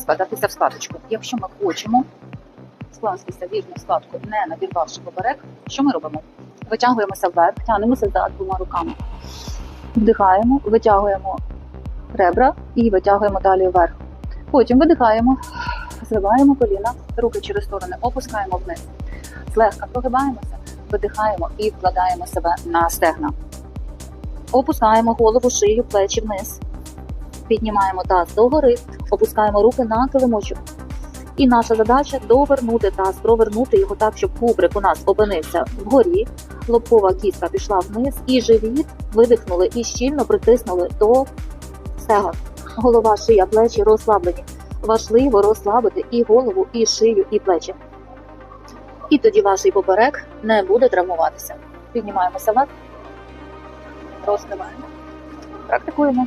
складатися в складочку. Якщо ми хочемо скластися вірну складку, не надірвавши поперек, що ми робимо? Витягуємося вверх, тягнемося за двома руками. Вдихаємо, витягуємо ребра і витягуємо далі вверх. Потім видихаємо, зриваємо коліна, руки через сторони опускаємо вниз. Злегка прогибаємося, видихаємо і вкладаємо себе на стегна. Опускаємо голову, шию, плечі вниз. Піднімаємо таз догори, опускаємо руки на килимочок. І наша задача довернути таз, провернути його так, щоб кубрик у нас опинився вгорі, лобкова кістка пішла вниз, і живіт видихнули і щільно притиснули до стегон. Голова, шия, плечі розслаблені. Важливо розслабити і голову, і шию, і плечі. І тоді ваш поперек не буде травмуватися. Піднімаємося вверх, розкриваємо. Практикуємо.